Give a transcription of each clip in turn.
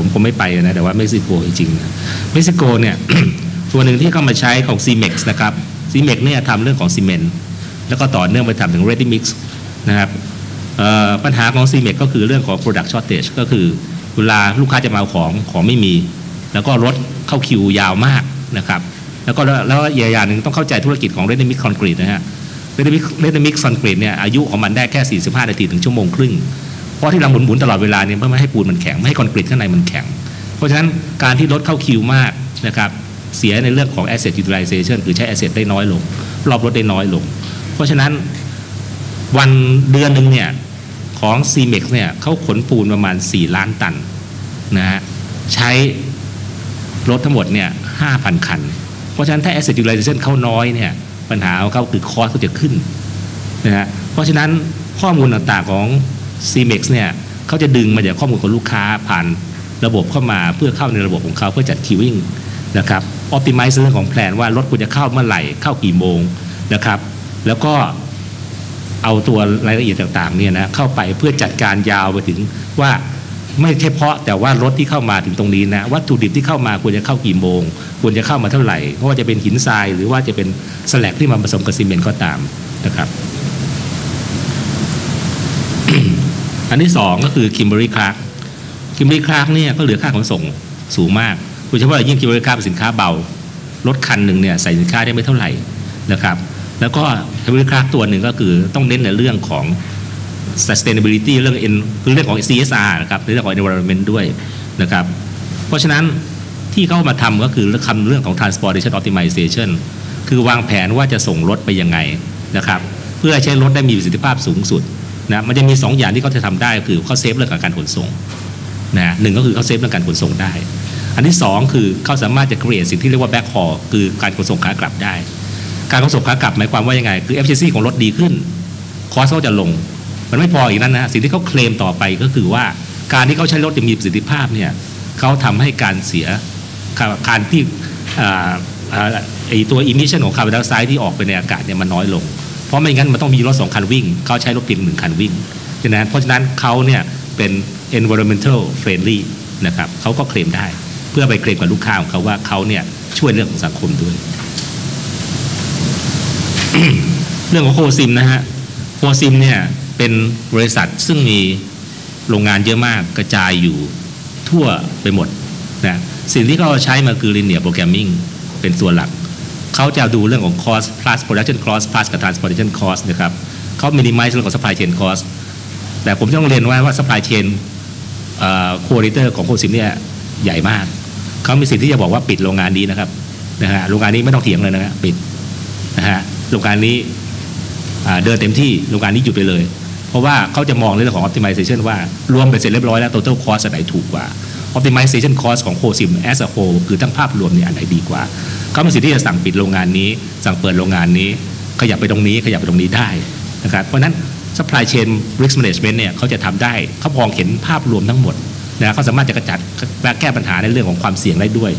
ผมผมไม่ไปนะแต่ว่าเม็กซิโกจริงๆนะเม็กซิโกเนี่ยตัวหนึ่งที่เข้ามาใช้ของ CMEX นะครับ CMEX เนี่ยทำเรื่องของซีเมนต์แล้วก็ต่อเนื่องไปทำถึง ready mix นะครับปัญหาของ CMEX ก็คือเรื่องของ product shortage ก็คือเวลาลูกค้าจะมาเอาของของไม่มี แล้วก็รถเข้าคิวยาวมากนะครับแล้วก็แล้วอีกอย่างหนึ่งต้องเข้าใจธุรกิจของ ready mix concrete นะฮะ ready mix ready mix concrete เนี่ยอายุของมันได้แค่ 45 นาทีถึงชั่วโมงครึ่ง เพราะที่เราหมุนๆตลอดเวลาเนี่ยเพื่อไม่ให้ปูนมันแข็งไม่ให้คอนกรีตข้างในมันแข็ง เพราะฉะนั้นการที่รถเข้าคิวมากนะครับเสียในเรื่องของ asset utilization คือใช้ asset ได้น้อยลง รอบรถได้น้อยลง เพราะฉะนั้นวันเดือนหนึ่งเนี่ยของ CMEX เนี่ยเขาขนปูนประมาณ 4 ล้านตันนะฮะใช้รถทั้งหมดเนี่ย5,000 คัน เพราะฉะนั้นถ้า asset utilization เข้าน้อยเนี่ยปัญหาของเขาคือคอสก็จะขึ้นนะฮะเพราะฉะนั้นข้อมูลต่างๆของ CMEX เนี่ยเขาจะดึงมาจากข้อมูลของลูกค้าผ่านระบบเข้ามาเพื่อเข้าในระบบของเขาเพื่อจัดคิววิ่งนะครับ optimize เรื่องของแผนว่ารถควรจะเข้าเมื่อไหร่เข้ากี่โมงนะครับ แล้วก็เอาตัวรายละเอียดต่างๆเนี่ยนะเข้าไปเพื่อจัดการยาวไปถึงว่าไม่เฉพาะแต่ว่ารถที่เข้ามาถึงตรงนี้นะวัตถุดิบที่เข้ามาควรจะเข้ากี่โมง ควรจะเข้ามาเท่าไหร่เพราะว่าจะเป็นหินทรายหรือว่าจะเป็นสแลกที่มาผสมกับซีเมนต์ก็ตามนะครับ อันที่สองก็คือคิมเบอรี่คลาร์กคิมเบอรี่คลาร์กเนี่ยก็เหลือค่าขนส่งสูงมากโดยเฉพาะย่างยิ่งคิมเบอรี่คลาร์กเป็นสินค้าเบารถคันหนึ่งเนี่ยใส่สินค้าได้ไม่เท่าไหร่นะครับ แล้วก็คิมเบอรี่คลาร์กตัวหนึ่งก็คือต้องเน้นในเรื่องของ sustainability เรื่อง N คือเรื่องของ CSR นะครับเรื่องของ environment ด้วยนะครับ เพราะฉะนั้นที่เขามาทำก็คือคำเรื่องของ transportation optimization คือวางแผนว่าจะส่งรถไปยังไงนะครับ เพื่อใช้รถได้มีประสิทธิภาพสูงสุด นะมันจะมี 2 อย่างที่เขาจะทำได้คือเขาเซฟเรื่องการขนส่งนะหนึ่งก็คือเขาเซฟเรื่องการขนส่งได้ อันที่ 2 คือเขาสามารถจะ create สิ่งที่เรียกว่า back haul คือการขนส่งขากลับได้ การขนส่งขากลับหมายความว่ายังไง คือ efficiency ของรถดีขึ้นคอสเขาจะลง มันไม่พออีกนั้นนะสิ่งที่เขาเคลมต่อไปก็คือว่าการที่เขาใช้รถจะมีประสิทธิภาพเนี่ยเขาทำให้การเสียการที่ไอตัว emission ของคาร์บอนไดออกไซด์ที่ออกไปในอากาศเนี่ยมันน้อยลง เพราะไม่งั้นมันต้องมีรถสองคันวิ่ง เขาใช้รถเพียงหนึ่งคันวิ่งฉะนั้นเพราะฉะนั้นเขาเนี่ยเป็น environmental friendly นะครับเขาก็เคลมได้ เพื่อไปเคลมกับลูกค้าของเขาว่าเขาเนี่ยช่วยเรื่องของสังคมด้วย เรื่องของโคซิมนะฮะโคซิมเนี่ยเป็นบริษัทซึ่งมีโรงงานเยอะมากกระจายอยู่ทั่วไปหมดนะสิ่งที่เขาใช้มาคือ linear programming เป็นตัวหลัก เขาจะดูเรื่องของ cost plus production cost plus กับ transportation cost นะครับเขา minimize เรื่องของ supply chain cost แต่ผมต้องเรียนว่าว่า supply chain coordinator ของโคซิมเนี่ยใหญ่มาก เขามีสิทธิ์ที่จะบอกว่าปิดโรงงานนี้นะครับนะฮะโรงงานนี้ไม่ต้องเถียงเลยนะฮะปิดนะฮะโรงงานนี้เดินเต็มที่โรงงานนี้หยุดไปเลย เพราะว่าเขาจะมองเรื่องของ optimization ว่ารวมเป็นเสร็จเรียบร้อยแล้ว total cost อันไหนถูกกว่า optimization cost ของโคซิม as a whole คือทั้งภาพรวมเนี่ยอันไหนดีกว่า เขามีสิทธิ์ที่จะสั่งปิดโรงงานนี้ สั่งเปิดโรงงานนี้ ขยับไปตรงนี้ ขยับไปตรงนี้ได้นะครับเพราะนั้น supply chain risk management เนี่ยเขาจะทำได้เขามองเห็นภาพรวมทั้งหมดนะเขาสามารถจะกระจัดและแก้ปัญหาในเรื่องของความเสี่ยงได้ด้วย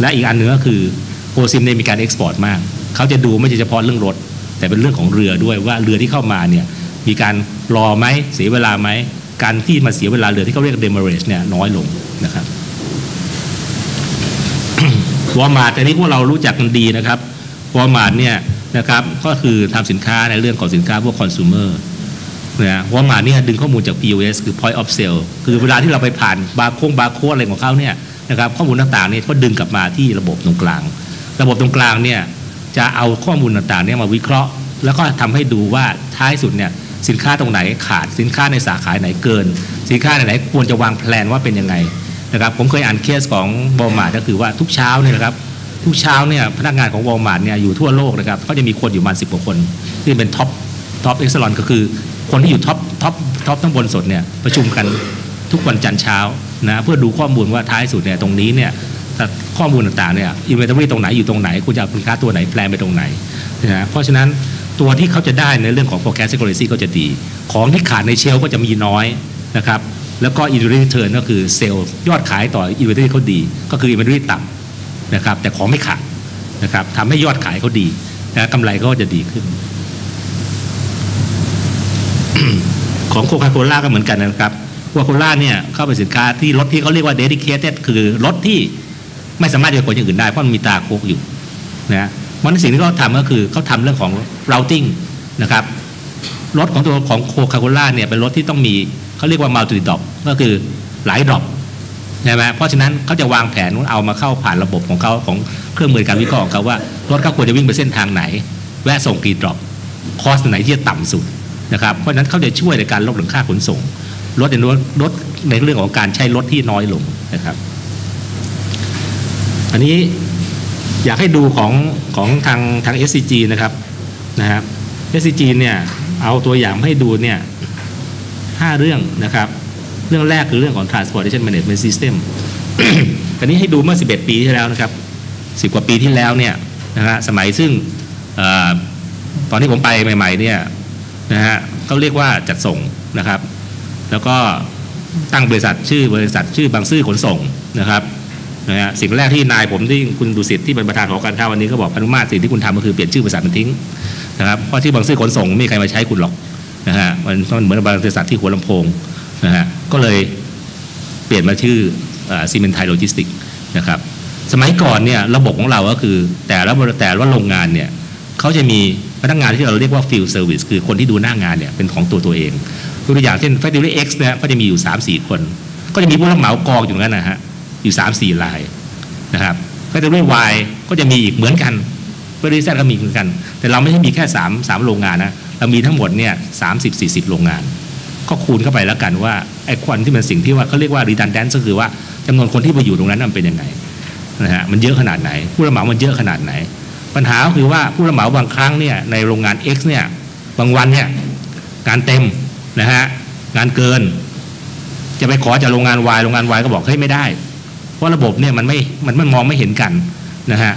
และอีกอันหนึงก็คือโคซิมเนี่ยมีการ export มากเขาจะดูไม่ใช่เฉพาะเรื่องรถ แต่เป็นเรื่องของเรือด้วยว่าเรือที่เข้ามาเนี่ยมีการรอไหมเสียเวลาไหมการที่มาเสียเวลาเรือที่เขาเรียก demurrage เนี่ยน้อยลงนะครับ วอลมาร์ทอันนี้พวกเรารู้จักกันดีนะครับวอลมาร์ทเนี่ยนะครับก็คือทำสินค้าในเรื่องของสินค้าพวกคอน sumer นะวอลมาร์ทเนี่ยดึงข้อมูลจาก POS คือ point of sale คือเวลาที่เราไปผ่านบาร์โค้งบาร์โค้ดอะไรของเขาเนี่ยนะครับข้อมูลต่างๆเนี่ยก็ดึงกลับมาที่ระบบตรงกลาง ระบบตรงกลางเนี่ยจะเอาข้อมูลต่างๆเนี่ยมาวิเคราะห์ แล้วก็ทำให้ดูว่าท้ายสุดเนี่ยสินค้าตรงไหนขาดสินค้าในสาขาไหนเกิน สินค้าไหนควรจะวางแผนว่าเป็นยังไง นะครับผมเคยอ่านเคสของวอลมาร์ทก็คือว่าทุกเช้าเนี่ยนะครับทุกเช้าเนี่ยพนักงานของวอลมาร์ทเนี่ยอยู่ทั่วโลกนะครับก็จะมีคนอยู่ประมาณสิบกว่าคนที่เป็นท็อปท็อปเอ็กซ์ลอนก็คือคนที่อยู่ท็อปท็อปท็อปทั้งบนสุดเนี่ยประชุมกันทุกวันจันทร์เช้านะเพื่อดูข้อมูลว่าท้ายสุดเนี่ยตรงนี้เนี่ยข้อมูลต่างๆเนี่ยอินเวนทอรี่ตรงไหนอยู่ตรงไหนคุณจะเอาสินค้าตัวไหนแปลไปตรงไหนนะเพราะฉะนั้นตัวที่เขาจะได้ในเรื่องของ forecast accuracy ก็จะดี ของที่ขาดในเชลก็จะมีน้อยนะครับ แล้วก็ inventory return ก็คือเซลล์ยอดขายต่อ inventory เขาดี ก็คือ inventory ต่ำนะครับ แต่ของไม่ขาดนะครับทำให้ยอดขายเขาดีนะกำไรก็จะดีขึ้น ของโคคาโคล่าก็เหมือนกันนะครับโควาโคล่าเนี่ยเข้าไปสินค้าที่รถที่เขาเรียกว่า dedicated คือรถที่ไม่สามารถจะขนอย่างอื่นได้ เพราะมันมีตาโคกอยู่นะมันสิ่งที่เขาทำก็คือเขาทำเรื่องของ routing นะครับ รถของตัวของโคคาโคล่าเนี่ยเป็นรถที่ต้องมีเขาเรียกว่า multi drop ก็คือหลายดรอปใช่ไหมเพราะฉะนั้นเขาจะวางแผนเอามาเข้าผ่านระบบของเขาของเครื่องมือการวิเคราะห์ของเขาว่ารถเขาควรจะวิ่งไปเส้นทางไหน แวะส่งกี่ดรอปคอสไหนที่จะต่ำสุดนะครับเพราะฉะนั้นเขาจะช่วยในการลดหลังค่าขนส่งลดในลดลดในเรื่องของการใช้รถที่น้อยลงนะครับ อันนี้อยากให้ดูของของทางทาง SCG นะครับนะครับ SCG เนี่ย เอาตัวอย่างให้ดูเนี่ยห้าเรื่องนะครับ เรื่องแรกคือเรื่องของ transportation management system อันนี้ให้ดูเมื่อ 11 ปีที่แล้วนะครับ 10 กว่าปีที่แล้วเนี่ยนะฮะสมัยซึ่งอตอนที่ผมไปใหม่ ๆ เนี่ยนะฮะเขาเรียกว่าจัดส่งนะครับ แล้วก็ตั้งบริษัทชื่อบริษัทชื่อบางซื่อขนส่งนะครับนะฮะสิ่งแรกที่นายผมที่คุณดุสิตที่เป็นประธานของการค้าวันนี้ก็บอกพนุมาตสิ่งที่คุณทำก็คือเปลี่ยนชื่อบริษัทมันทิ้ง นะครับเพราะชื่บางซื่อขนส่งไม่มีใครมาใช้คุณหรอกนะฮะมันมันเหมือนบริษัทที่หัวลำโพงนะฮะก็เลยเปลี่ยนมาชื่อซีเมนไทยโลจิสติกนะครับสมัยก่อนเนี่ยระบบของเราก็คือแต่ละแต่ละโรงงานเนี่ยเขาจะมีพนักงานที่เราเรียกว่า field service คือคนที่ดูหน้างานเนี่ยเป็นของตัวตัวเองตัวอย่างเช่น Factory X เนี่ยก็จะมีอยู่ 3-4 คน ก็จะมีผู้รับเหมากองอยู่นั้นนะฮะอยู่ 3-4รายนะครับ Factory Y ก็จะมีอีกเหมือนกัน Factory Z ก็มีเหมือนกัน แต่เราไม่ใช่มีแค่3 3โรงงานนะเรามีทั้งหมดเนี่ย30-40โรงงาน ก็คูณเข้าไปแล้วกันว่าไอ้ควันที่มันสิ่งที่ว่าเขาเรียกว่า redundant ก็คือว่าจำนวนคนที่มาอยู่ตรงนั้นมันเป็นยังไงนะฮะมันเยอะขนาดไหน ผู้รับเหมามันเยอะขนาดไหน ปัญหาก็คือว่าผู้รับเหมาบางครั้งเนี่ยในโรงงาน X เนี่ยบางวันเนี่ยการเต็มนะฮะงานเกิน จะไปขอจากโรงงาน Y โรงงาน Y ก็บอกเฮ้ยไม่ได้ เพราะระบบเนี่ยมันไม่มันมันมองไม่เห็นกันนะฮะ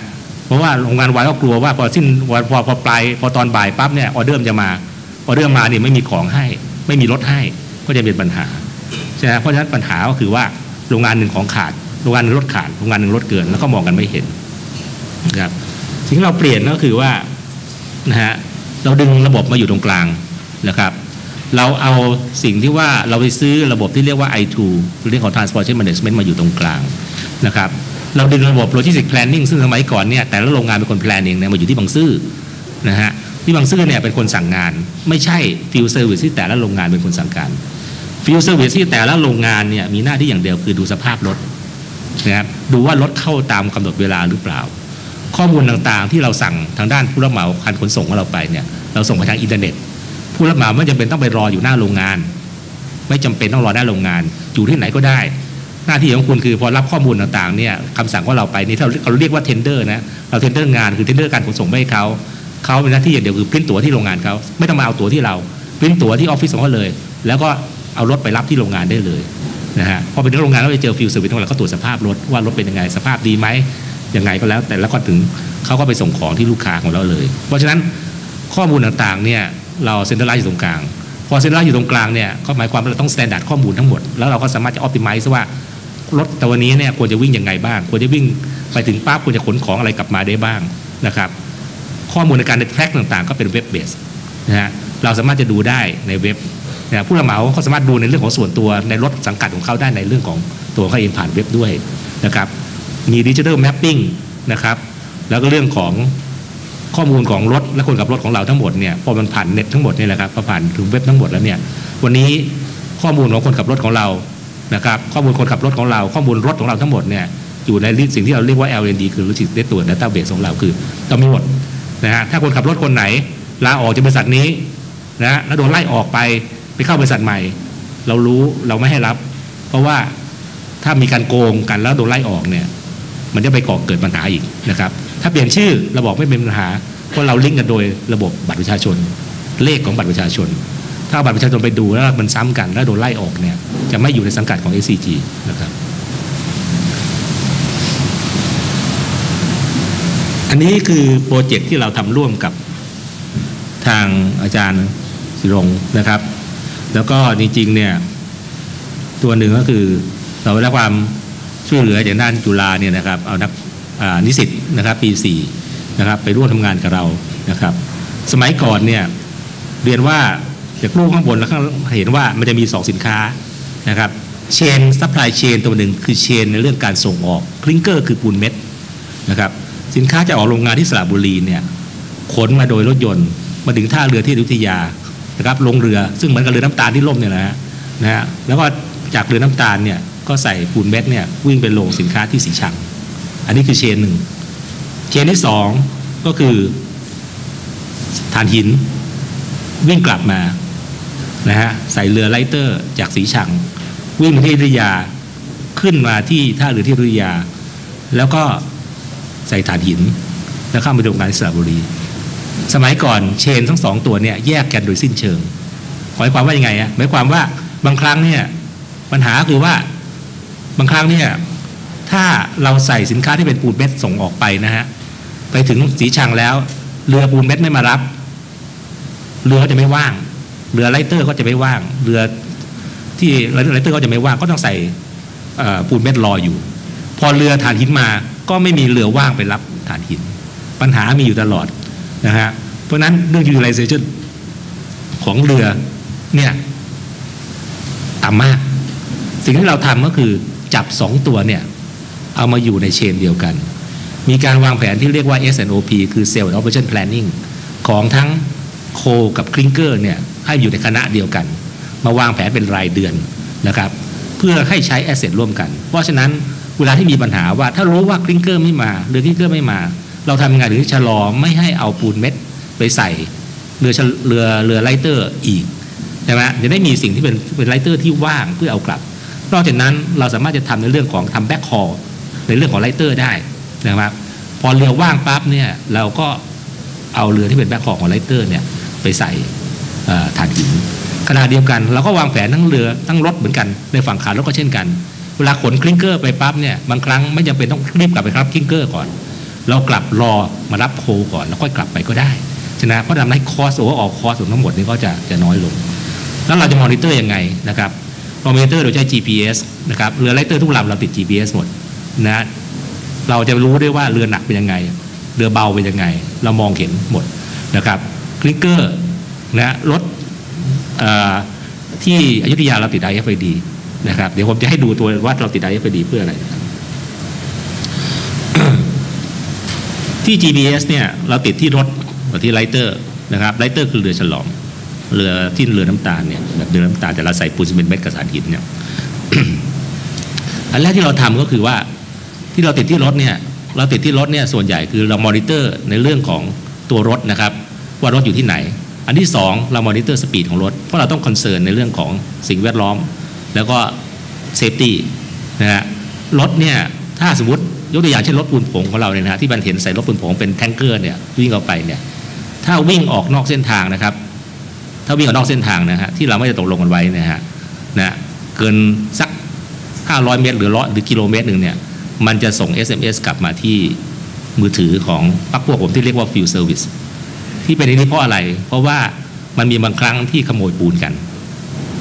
เพราะว่าโรงงาน Y ก็กลัวว่าพอสิ้นพอพอปลายพอตอนบ่ายปั๊บเนี่ยออเดอร์จะมาออเดอร์มาเนี่ยไม่มีของให้ ไม่มีรถให้ก็จะเป็นปัญหาใช่ไหมเพราะฉะนั้นปัญหาก็คือว่าโรงงานหนึ่งของขาดโรงงานหนึ่งรถขาดโรงงานหนึ่งรถเกินแล้วก็มองกันไม่เห็นนะครับสิ่งที่เราเปลี่ยนก็คือว่านะฮะเราดึงระบบมาอยู่ตรงกลางนะครับ เราเอาสิ่งที่ว่าเราไปซื้อระบบที่เรียกว่า i2 เรื่องของ transportation management มาอยู่ตรงกลางนะครับ เราดึงระบบ logistics planning ซึ่งสมัยก่อนเนี่ยแต่ละโรงงานเป็นคนแพลนเองเนี่ยมาอยู่ที่บางซื่อนะฮะที่บางซื่อเนี่ยเป็นคนสั่งงาน ไม่ใช่ field service ที่แต่ละโรงงานเป็นคนสั่งการ field service ที่แต่ละโรงงานเนี่ยมีหน้าที่อย่างเดียวคือดูสภาพรถนะครับดูว่ารถเข้าตามกำหนดเวลาหรือเปล่า ข้อมูลต่างๆที่เราสั่งทางด้านผู้รับเหมาคันขนส่งของเราไปเนี่ยเราส่งไปทางอินเทอร์เน็ต ผู้รับเหมาไม่จำเป็นต้องไปรออยู่หน้าโรงงาน ไม่จำเป็นต้องรอหน้าโรงงาน อยู่ที่ไหนก็ได้ หน้าที่ของคุณคือพอรับข้อมูลต่างๆเนี่ยคำสั่งของเราไปนี่เราเราเรียกว่าเทนเดอร์นะเราเทนเดอร์งานคือเทนเดอร์การขนส่งไปให้เขาเขาเป็นหน้าที่อย่างเดียวคือพิมพ์ตั๋วที่โรงงานเขาไม่ต้องมาเอาตั๋วที่เราพิมพ์ตั๋วที่ออฟฟิศของเขาเลย แล้วก็เอารถไปรับที่โรงงานได้เลยนะฮะพอไปถึงโรงงานเราไปเจอฟิลเซอร์วิสของเราก็ตรวจสภาพรถว่ารถเป็นยังไงสภาพดีไหมยังไงก็แล้ว แต่แล้วก็ถึงเขาก็ไปส่งของที่ลูกค้าของเราเลย เพราะฉะนั้นข้อมูลต่างๆเนี่ยเราเซ็นเตอร์ไลซ์อยู่ตรงกลางพอเซ็นเตอร์ไลซ์อยู่ตรงกลางเนี่ยก็หมายความว่าเราต้องสแตนดาร์ดข้อมูลทั้งหมดแล้วเราก็สามารถจะออ t ติ i z e ว่า รถแต่วันนี้เนี่ยควรจะวิ่งยังไงบ้าง ควรจะวิ่งไปถึงปั๊บควรจะขนของอะไรกลับมาได้บ้างนะครับ ข้อมูลในการแทร็กต่างๆ ก็เป็นเว็บเบสนะฮะเราสามารถจะดูได้ในเว็บนะผู้รับเหมาเขาสามารถดูในเรื่องของส่วนตัวในรถสังกัดของเขาได้ในเรื่องของตัวเขาเองผ่านเว็บด้วยนะครับมีดิจิทัลแมปปิ้งนะครับแล้วก็เรื่องของข้อมูลของรถและคนขับรถของเราทั้งหมดเนี่ยพอมันผ่านเน็ตทั้งหมดนี่แหละครับพอผ่านถึงเว็บทั้งหมดแล้วเนี่ยวันนี้ข้อมูลของคนขับรถของเรา นะครับข้อมูลคนขับรถของเราข้อมูลรถของเราทั้งหมดเนี่ยอยู่ในสิ่งที่เราเรียกว่า LND คือ Logistics Network Database ของเราคือเรามีหมดนะฮะถ้าคนขับรถคนไหนลาออกจากบริษัทนี้นะแล้วโดนไล่ออกไปไปเข้าบริษัทใหม่ เรารู้เราไม่ให้รับ เพราะว่าถ้ามีการโกงกันแล้วโดนไล่ออกเนี่ยมันจะไปก่อเกิดปัญหาอีกนะครับถ้าเปลี่ยนชื่อเราบอกไม่เป็นปัญหาเพราะเราลิงก์กันโดยระบบบัตรประชาชน เลขของบัตรประชาชน ถ้าบัตรประชาชนไปดูแล้วมันซ้ำกันแล้วโดนไล่ออกเนี่ยจะไม่อยู่ในสังกัดของ SCG นะครับ อันนี้คือโปรเจกต์ที่เราทำร่วมกับทางอาจารย์สิรงนะครับ แล้วก็จริงๆเนี่ยตัวหนึ่งก็คือเราได้ความช่วยเหลือจากด้านจุฬาเนี่ยนะครับเอานักนิสิตนะครับปี4นะครับไปร่วมทำงานกับเรานะครับ สมัยก่อนเนี่ยเรียนว่า จากรูปข้างบนแล้วข้างเห็นว่ามันจะมีสองสินค้านะครับเชนซัพพลายเชนตัวหนึ่งคือเชนในเรื่องการส่งออกคลิงเกอร์คือปูนเม็ดนะครับสินค้าจะออกโรงงานที่สระบุรีเนี่ยขนมาโดยรถยนต์ มาถึงท่าเรือที่อยุธยานะครับลงเรือซึ่งเหมือนกับเรือน้ำตาลที่ล่มเนี่ยนะฮะนะฮะแล้วก็จากเรือน้ำตาลเนี่ยก็ใส่ปูนเม็ดเนี่ยวิ่งไปลงสินค้าที่สีชัง อันนี้คือเชนหนึ่งเชนที่สองก็คือฐานหินวิ่งกลับมา นะฮะใส่เรือไลเตอร์จากสีชัง วิ่งที่อยุธยาขึ้นมาที่ท่าเรือที่อยุธยา แล้วก็ใส่ฐานหิน แล้วเข้ามาโรงานที่สระบุรี สมัยก่อนเชนทั้งสองตัวเนี่ยแยกกันโดยสิ้นเชิงหมายความว่ายังไงอะหมายความว่าบางครั้งเนี่ยปัญหาคือว่าบางครั้งเนี่ยถ้าเราใส่สินค้าที่เป็นปูนเม็ดส่งออกไปนะฮะไปถึงสีชังแล้ว เรือปูนเม็ดไม่มารับ เรือจะไม่ว่าง เรือไลเตอร์ก็จะไม่ว่าง เรือที่ไลเตอร์ก็จะไม่ว่างก็ต้องใส่ปูนเม็ดรออยู่ พอเรือถ่านหินมาก็ไม่มีเรือว่างไปรับถ่านหิน ปัญหามีอยู่ตลอดนะฮะเพราะนั้นเรื่อง utilization ของเรือเนี่ยต่ำมาก สิ่งที่เราทำก็คือจับสองตัวเนี่ย เอามาอยู่ในเชนเดียวกัน มีการวางแผนที่เรียกว่า S&OP คือ Sales Operation Planning ของทั้ง โคกับคลิงเกอร์เนี่ยให้อยู่ในคณะเดียวกัน มาวางแผนเป็นรายเดือนนะครับ เพื่อให้ใช้แอสเซทร่วมกัน เพราะฉะนั้นเวลาที่มีปัญหาว่าถ้ารู้ว่าคลิงเกอร์ไม่มาเรือคลิงเกอร์ไม่มา เราทำยังไงถึงชะลอไม่ให้เอาปูนเม็ดไปใส่เรือเรือเรือไลเตอร์อีกใช่ไหมจะได้มีสิ่งที่เป็นเป็นไลเตอร์ที่ว่างเพื่อเอากลับ นอกจากนั้นเราสามารถจะทำในเรื่องของทำแบ็คคอร์ในเรื่องของไลเตอร์ได้นะครับพอเรือว่างปั๊บเนี่ยเราก็เอาเรือที่เป็นแบ็คคอร์ของไลเตอร์เนี่ย ไปใส่เอ่อถ่านหินขณะเดียวกันเราก็วางแผนทั้งเรือทั้งรถเหมือนกันในฝั่งขารถก็เช่นกัน เวลาขนคลิงเกอร์ไปปั๊บเนี่ยบางครั้งไม่จำเป็นต้องรีบกลับไปรับคลิงเกอร์ก่อน เรากลับรอมารับโคก่อนแล้วค่อยกลับไปก็ได้ฉะนั้นเพราะทำให้คอสโอเวอร์ออกคอสของทั้งหมดนี้ก็จะจะน้อยลง แล้วเราจะมอนิเตอร์ยังไงนะครับมอนิเตอร์โดยใช้ GPS นะครับเรือไลเตอร์ทุกลำเราติด GPS หมดนะเราจะรู้ได้ว่าเรือหนักเป็นยังไง เรือเบาเป็นยังไง เรามองเห็นหมดนะครับ คลิกเกอร์นะรถที่อยุธยาเราติด IFID นะครับ เดี๋ยวผมจะให้ดูตัวว่าเราติด IFID เพื่ออะไรนะครับที่ GPS เนี่ยเราติดที่รถที่ไลเตอร์นะครับไลเตอร์คือเรือฉลองเรือที่เรือน้ำตาลเนี่ยแบบเรือน้ำตาลแต่เราใส่ปูนซีเมนต์เม็ดกับสารหินเนี่ยอันแรกที่เราทำก็คือว่าที่เราติดที่รถเนี่ยเราติดที่รถเนี่ยส่วนใหญ่คือเรามอนิเตอร์ในเรื่องของตัวรถนะครับ ว่ารถอยู่ที่ไหน อันที่สองเรามอนิเตอร์สปีดของรถ เพราะเราต้องคอนเซิร์นในเรื่องของสิ่งแวดล้อม แล้วก็เซฟตี้นะฮะรถเนี่ยถ้าสมมติยกตัวอย่างเช่นรถปูนผงของเราเนี่ยนะฮะที่มันเห็นใส่รถปูนผงเป็นแทงเกอร์เนี่ยวิ่งเข้าไปเนี่ยถ้าวิ่งออกนอกเส้นทางนะครับ ถ้าวิ่งออกนอกเส้นทางนะฮะที่เราไม่ได้ตกลงกันไว้นะฮะนะเกินสัก 500 เมตร หรือร้อยหรือกิโลเมตรหนึ่งเนี่ยมันจะส่ง SMS กลับมาที่มือถือของพักพวกผมที่เรียกว่า Field Service ที่เป็นอย่างนี้เพราะอะไร เพราะว่ามันมีบางครั้งที่ขโมยปูนกัน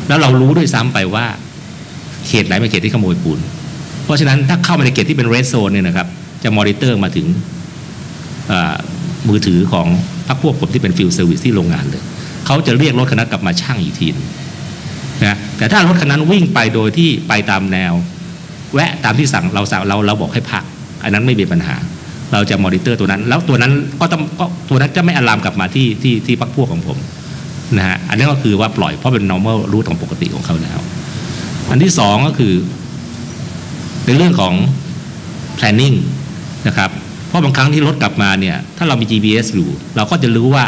แล้วเรารู้ด้วยซ้ำไปว่า เขตไหนเป็นเขตที่ขโมยปูน เพราะฉะนั้นถ้าเข้ามาในเขตที่เป็น red zone เนี่ยนะครับ จะมอนิเตอร์มาถึงมือถือของพักพวกผมที่เป็น Field Service ที่โรงงานเลย เขาจะเรียกรถคันนั้นกลับมาช่างอีกทีหนึงนะแต่ถ้ารถคันนั้นวิ่งไปโดยที่ไปตามแนว แวะตามที่สั่งเราสั่งเราเราบอกให้พัก อันนั้นไม่มีปัญหา เราจะมอนิเตอร์ตัวนั้น แล้วตัวนั้นก็ต้องก็ตัวนั้นจะไม่อะลามกลับมาที่ที่ที่พักพวกของผมนะฮะอันนี้ก็คือว่าปล่อยเพราะเป็น normal route ของปกติของเขาแล้ว อันที่สองก็คือ ในเรื่องของ planning นะครับ เพราะบางครั้งที่รถกลับมาเนี่ย ถ้าเรามี GPS อยู่ เราก็จะรู้ว่า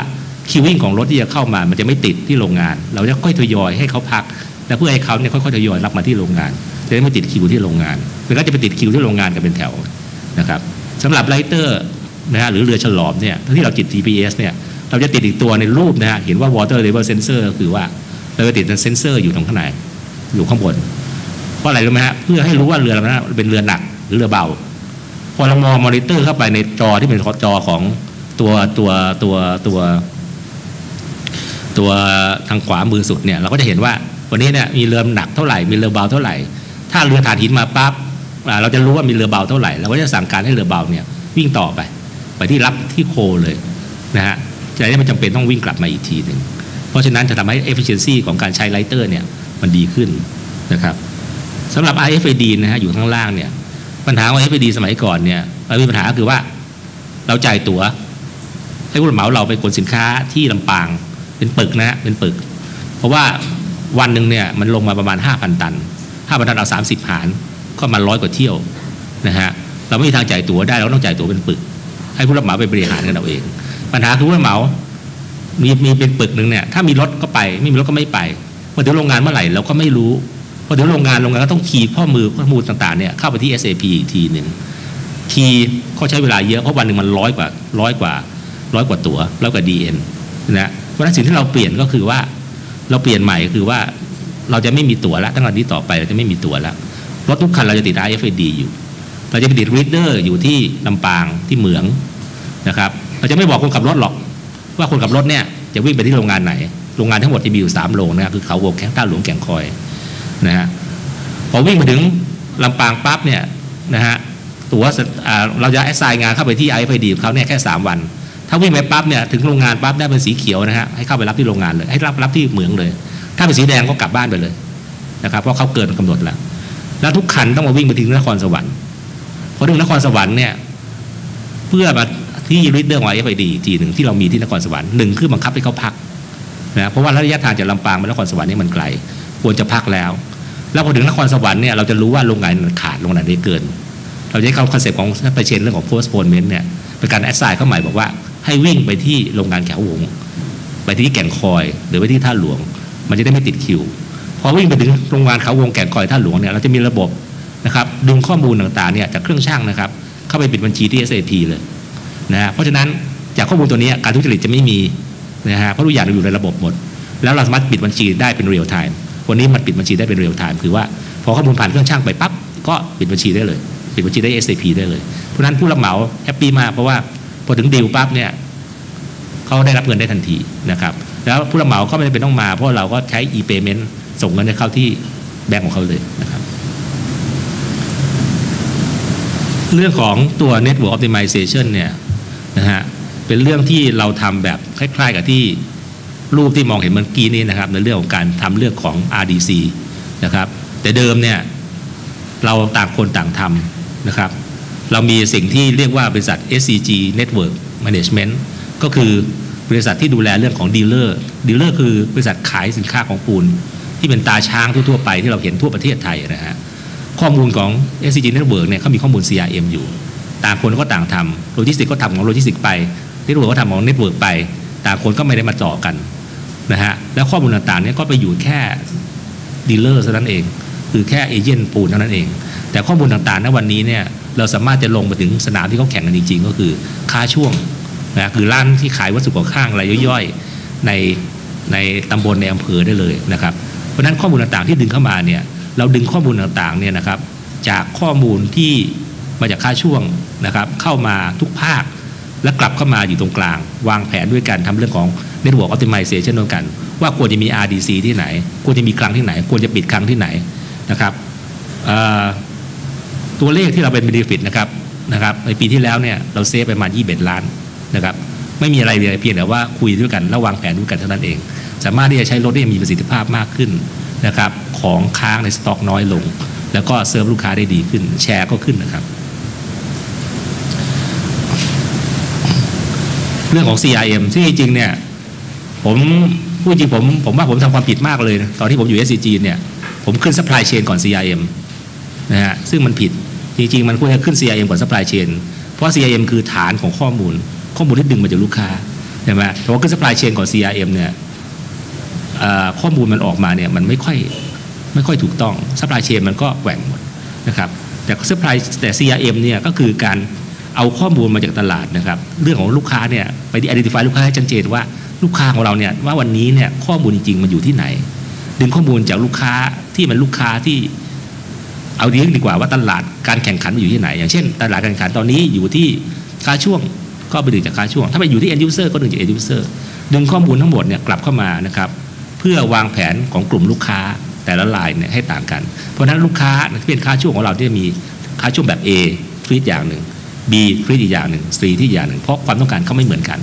คิววิ่งของรถที่จะเข้ามา มันจะไม่ติดที่โรงงาน เราจะค่อยทยอยให้เขาพัก และเพื่อให้เขาเนี่ยค่อยๆทยอยรับมาที่โรงงานจะได้ไม่ติดคิวที่โรงงานมันก็จะไปติดคิวที่โรงงานกันเป็นแถวนะครับ สำหรับไลเตอร์นะฮะหรือเรือฉลอมเนี่ยที่เราติด GPS เนี่ยเราจะติดอีกตัวในรูปนะฮะเห็นว่า water level sensor คือว่าเราจะติดเซนเซอร์อยู่ตรงข้างในอยู่ข้างบนเพราะอะไรรู้ไหมฮะเพื่อให้รู้ว่าเรือลำนั้นเป็นเรือหนักหรือเรือเบาพอเรามองมอนิเตอร์เข้าไปในจอที่เป็นจอของตัวตัวตัวตัวตัวทางขวามือสุดเนี่ยเราก็จะเห็นว่าวันนี้เนี่ยมีเรือหนักเท่าไหร่มีเรือเบาเท่าไหร่ ถ้าเรือถ่านหินมาปั๊บ เราจะรู้ว่ามีเรือเบาเท่าไหร่เราก็จะสั่งการให้เรือเบาเนี่ยวิ่งต่อไป ไปที่รับที่โคเลยนะฮะจะได้ไม่จำเป็นต้องวิ่งกลับมาอีกทีหนึ่งเพราะฉะนั้นจะทำให้ efficiency ของการใช้ไลเตอร์เนี่ยมันดีขึ้นนะครับสำหรับ RFID นะฮะอยู่ข้างล่างเนี่ยปัญหาของ RFID สมัยก่อนเนี่ยเรามีปัญหาคือว่าเราจ่ายตั๋วให้ผู้รับเหมาเราไปขนสินค้าที่ลำปางเป็นปึกนะฮะเป็นปึก เพราะว่าวันหนึ่งเนี่ยมันลงมาประมาณ 5,000 ตัน 5,000 ตันเอา 30 หาร ก็มาร้อยกว่าเที่ยวนะฮะเราไม่มีทางจ่ายตั๋วได้เราต้องจ่ายตั๋วเป็นปึก ให้ผู้รับเหมาไปบริหารกันเอาเอง ปัญหาคือผู้รับเหมา มีมีเป็นปึกหนึ่งเนี่ยถ้ามีรถก็ไปไม่มีรถก็ไม่ไปพอถึงโรงงานเมื่อไหร่เราก็ไม่รู้พอถึงโรงงานโรงงานก็ต้องคีย์ข้อมือข้อมูลต่างๆเนี่ยเข้าไปที่ SAP อีกทีหนึ่งคีย์เขาใช้เวลาเยอะเพราะวันหนึ่งมันร้อยกว่าร้อยกว่าร้อยกว่าตัวร้อยกว่า DN นะเพราะฉะนั้นสิ่งที่เราเปลี่ยนก็คือว่าเราเปลี่ยนใหม่คือว่าเราจะไม่มีตั๋วแล้วตั้งแต่นี้ต่อไปเราจะไม่มีตั๋วแล้ว รถทุกคันเราจะติด RFID อยู่เราจะไปติดรีดเดอร์อยู่ที่ลำปางที่เหมืองนะครับเราจะไม่บอกคนขับรถหรอก ว่าคนขับรถเนี่ยจะวิ่งไปที่โรงงานไหน โรงงานทั้งหมดจะมีอยู่สามโรงนะครับคือเขาวงแข้งต้าหลวงแก่งคอยนะฮะพอวิ่งมาถึงลำปางปั๊บเนี่ยนะฮะตัวเราจะแอสไซน์งานเข้าไปที่ RFID ของเขาเนี่ยแค่ 3 วัน ถ้าวิ่งไปปั๊บเนี่ยถึงโรงงานปั๊บได้เป็นสีเขียวนะฮะให้เข้าไปรับที่โรงงานเลยให้รับรับที่เหมืองเลย ถ้าเป็นสีแดงก็กลับบ้านไปเลยนะครับเพราะเขาเกินกำหนดแล้ว แล้วทุกคันต้องมาวิ่งไปถึงนครสวรรค์พอถึงนครสวรรค์เนี่ยเพื่อมาที่ริดเดอร์ของ RFID อีกทีหนึ่งที่เรามีที่นครสวรรค์หนึ่งคือบังคับให้เขาพักนะเพราะว่าระยะทางจากลำปางไปนครสวรรค์นี่มันไกล ควรจะพักแล้ว แล้วพอถึงนครสวรรค์เนี่ยเราจะรู้ว่าโรงงานขาดโรงงานนี้เกิน เราจะใช้คอนเซ็ปต์ของนักประเชนเรื่องของ postponement เนี่ยเป็นการแอดไซน์เข้าใหม่บอกว่าให้วิ่งไปที่โรงงานแขววงไปที่แก่งคอย หรือไปที่ท่าหลวง มันจะได้ไม่ติดคิว พอวิ่งไปถึงโรงงานเขาวงแก่งคอยท่าหลวงเนี่ยเราจะมีระบบนะครับดึงข้อมูลต่างๆเนี่ยจากเครื่องช่างนะครับเข้าไปปิดบัญชีที่ SAP เลยนะฮะเพราะฉะนั้นจากข้อมูลตัวนี้การทุจริตจะไม่มีนะฮะเพราะทุกอย่างอยู่ในระบบหมด แล้วเราสามารถปิดบัญชีได้เป็นเรียลไทม์วันนี้มันปิดบัญชีได้เป็นเรียลไทม์คือว่าพอข้อมูลผ่านเครื่องช่างไปปั๊บก็ปิดบัญชีได้เลย ปิดบัญชีได้ SAP ได้เลย เพราะฉะนั้นผู้รับเหมาแฮปปี้มากเพราะว่าพอถึงดีลปั๊บเนี่ยเขาได้รับเงินได้ทันทีนะครับแล้วผู้รับเหมาก็ไม่จำเป็นต้องมาเพราะเราก็ใช้ e-payment ส่งเงินให้เขาที่แบงก์ของเขาเลยนะครับ เรื่องของตัว network optimization เนี่ยนะฮะเป็นเรื่องที่เราทำแบบคล้ายๆกับที่รูปที่มองเห็นเมื่อกี้นี้นะครับ ในเรื่องของการทำเรื่องของ RDC นะครับ แต่เดิมเนี่ยเราต่างคนต่างทำนะครับ เรามีสิ่งที่เรียกว่าบริษัท SCG Network Management ก็คือบริษัทที่ดูแลเรื่องของดีลเลอร์ดีลเลอร์คือบริษัทขายสินค้าของปูน ที่เป็นตาช้างทั่วๆไปที่เราเห็นทั่วประเทศไทยนะฮะข้อมูลของ SCG Network เนี่ยเขามีข้อมูล CRM อยู่ ต่างคนก็ต่างทำโลจิสติกก็ทำของโลจิสติกไปเน็ตเวิร์กก็ทำของเน็ตเวิร์กไป ต่างคนก็ไม่ได้มาต่อกันนะฮะแล้วข้อมูลต่างๆเนี่ยก็ไปอยู่แค่ดีลเลอร์เท่านั้นเอง คือแค่เอเจนต์ปูนเท่านั้นเอง แต่ข้อมูลต่างๆณวันนี้เนี่ยเราสามารถจะลงไปถึงสนามที่เขาแข่งกันจริงๆ ก็คือค่าช่วงนะคือร้านที่ขายวัสดุก่อข้างรายย่อยๆในในตำบลในอำเภอได้เลยนะครับ ราะนั้นข้อมูลต่างๆที่ดึงเข้ามาเนี่ยเราดึงข้อมูลต่างๆเนี่ยนะครับจากข้อมูลที่มาจากค่าช่วงนะครับเข้ามาทุกภาค และกลับเข้ามาอยู่ตรงกลาง วางแผนด้วยกันทำเรื่องของ Network Optimization ด้วยกัน ว่าควรจะมี RDC ที่ไหน ควรจะมีคลังที่ไหน ควรจะปิดคลังที่ไหนนะครับตัวเลขที่เราเป็น benefit นะครับนะครับในปีที่แล้วเนี่ยเราเซฟไปประมาณ21ล้านนะครับไม่มีอะไรเลยเพียงแต่ว่าคุยด้วยกันและวางแผนด้วยกันเท่านั้นเอง สามารถที่จะใช้รถได้มีประสิทธิภาพมากขึ้นนะครับของค้างในสต็อกน้อยลง แล้วก็เซิร์ฟลูกค้าได้ดีขึ้น แชร์ก็ขึ้นนะครับ เรื่องของ CRM ที่จริงเนี่ยผมพูดจริงผมผมว่าผมทำความผิดมากเลยนะตอนที่ผมอยู่ SCG เนี่ยผมขึ้น supply chain ก่อน CRM นะฮะซึ่งมันผิดจริงๆ มันควรจะขึ้น CRM ก่อน supply chain เพราะ CRM คือฐานของข้อมูล ข้อมูลที่ดึงมาจากลูกค้าใช่ไหมแต่ว่าขึ้น supply chain ก่อน CRM เนี่ย ข้อมูลมันออกมาเนี่ยมันไม่ค่อยไม่ค่อยถูกต้อง supply chain มันก็แหว่งหมดนะครับแต่ supply แต่ CRM เนี่ยก็คือการเอาข้อมูลมาจากตลาดนะครับเรื่องของลูกค้าเนี่ยไปดิ identify ลูกค้าให้ชัดเจนว่าลูกค้าของเราเนี่ยว่าวันนี้เนี่ยข้อมูลจริงๆมันอยู่ที่ไหน ดึงข้อมูลจากลูกค้าที่มันลูกค้าที่เอาดีดีกว่าว่าตลาดการแข่งขันอยู่ที่ไหน อย่างเช่น ตลาดการแข่งขันตอนนี้อยู่ที่ค่าช่วงก็ไปดึงจากค่าช่วง ถ้าไปอยู่ที่ end user ก็ดึงจาก end user ดึงข้อมูลทั้งหมดเนี่ยกลับเข้ามานะครับ เพื่อวางแผนของกลุ่มลูกค้าแต่ละรายเนี่ยให้ต่างกัน เพราะฉะนั้นลูกค้าที่เป็นค่าช่วงของเราที่มีค่าช่วงแบบ A ทรีตอย่างหนึ่ง B ทรีตอีกอย่างหนึ่ง C ที่อย่างหนึ่งเพราะความต้องการเขาไม่เหมือนกัน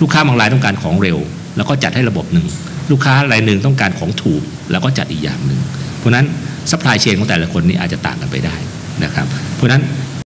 ลูกค้าบางรายต้องการของเร็ว แล้วก็จัดให้ระบบหนึ่งลูกค้ารายหนึ่งต้องการของถูก แล้วก็จัดอีกอย่างหนึ่งเพราะนั้นซัพพลายเชนของแต่ละคนนี่อาจจะต่างกันไปได้นะครับเพราะฉะนั้น